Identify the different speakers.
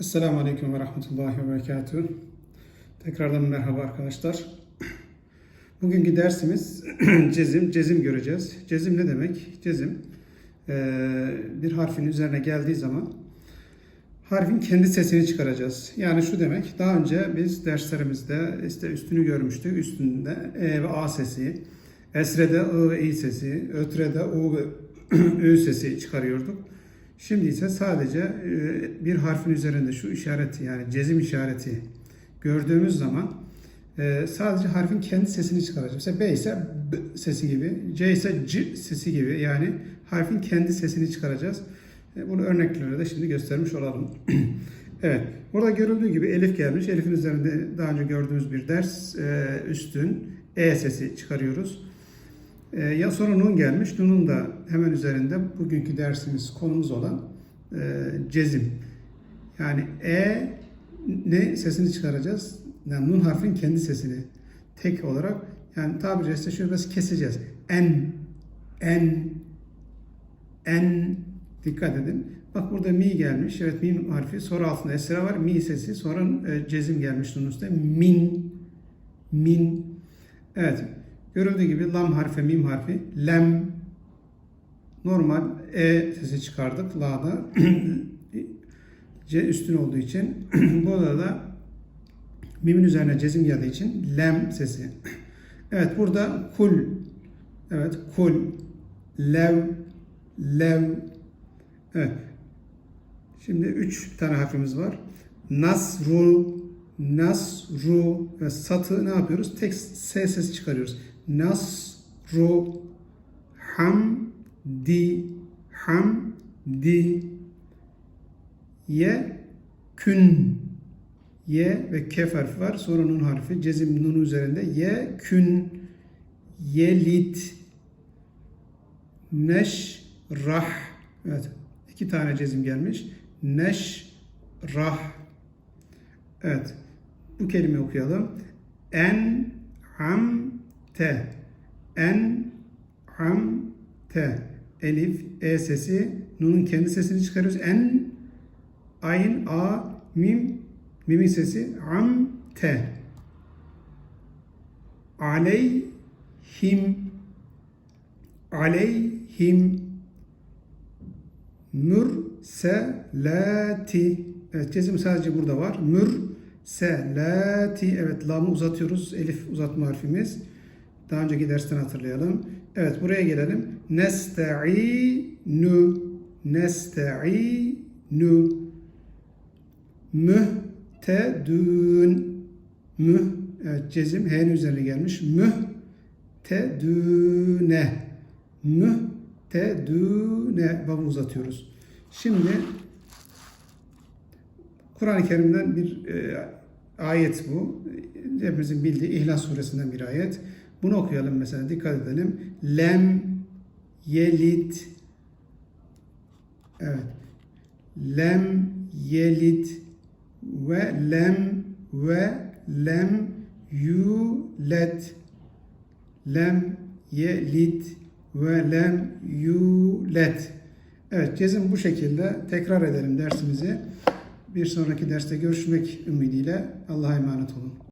Speaker 1: Esselamu Aleyküm ve Rahmetullahi ve Berekatuhu. Tekrardan merhaba arkadaşlar. Bugünkü dersimiz cezim. Cezim göreceğiz. Cezim ne demek? Cezim eee, bir harfin üzerine geldiği zaman harfin kendi sesini çıkaracağız. Yani şu demek, daha önce biz derslerimizde işte üstünü görmüştük. Üstünde E ve A sesi, esrede I ve İ sesi, ötrede U ve Ü sesi çıkarıyorduk. Şimdi ise sadece e, bir harfin üzerinde şu işareti yani cezim işareti gördüğümüz zaman e, sadece harfin kendi sesini çıkaracağız. Mesela B ise B sesi gibi, C ise C sesi gibi yani harfin kendi sesini çıkaracağız. E, Bunu örneklerle de şimdi göstermiş olalım. evet, burada görüldüğü gibi Elif gelmiş. Elif'in üzerinde daha önce gördüğümüz bir ders üstün E sesi çıkarıyoruz. Ee, ya sonra Nun gelmiş. Nun'un da hemen üzerinde bugünkü dersimiz konumuz olan e, cezim. Yani E ne sesini çıkaracağız? Yani Nun harfin kendi sesini tek olarak yani tabiri caizse şöyle biraz keseceğiz. En, en, en dikkat edin. Bak burada mi gelmiş. Evet mim harfi. Sonra altında esra var. Mi sesi. Sonra e, cezim gelmiş Nun üstte. Min, min. Evet. Görüldüğü gibi lam harfi, mim harfi, lem, normal e sesi çıkardık la'da. C üstün olduğu için. Burada da mimin üzerine cezim geldiği için lem sesi. Evet burada kul. Evet kul. Lev. Lev. Evet. Şimdi üç tane harfimiz var. Nasru. Nasru. Ve satı ne yapıyoruz? Tek S sesi çıkarıyoruz. Nasru hamdi hamdi ye kün ye ve kef harfi var. Sonra nun harfi. Cezim nunu üzerinde. Ye kün yelit neşrah evet iki tane cezim gelmiş. Neşrah evet bu kelimeyi okuyalım. En ham te en ham te elif e sesi. Nunun kendi sesini çıkarıyoruz. En ayn a mim mimin sesi. Am te aleyhim aleyhim. Mürselati. Evet cezim sadece burada var. Mürselati. Evet lamı uzatıyoruz. Elif uzatma harfimiz daha önceki dersten hatırlayalım. Evet buraya gelelim. Nesta'inu Nesta'inu Mühtedün Müh evet cezim H'nin üzerine gelmiş. Mühtedüne Mühtedüne Babı uzatıyoruz. Şimdi Kur'an-ı Kerim'den bir e, ayet bu. Hepimizin bildiği İhlas suresinden bir ayet. Bunu okuyalım mesela dikkat edelim. Lem yelit Evet. Lem yelit ve lem ve lem yulet lem yelit ve lem yulet Evet cezim bu şekilde tekrar edelim dersimizi. Bir sonraki derste görüşmek ümidiyle Allah'a emanet olun.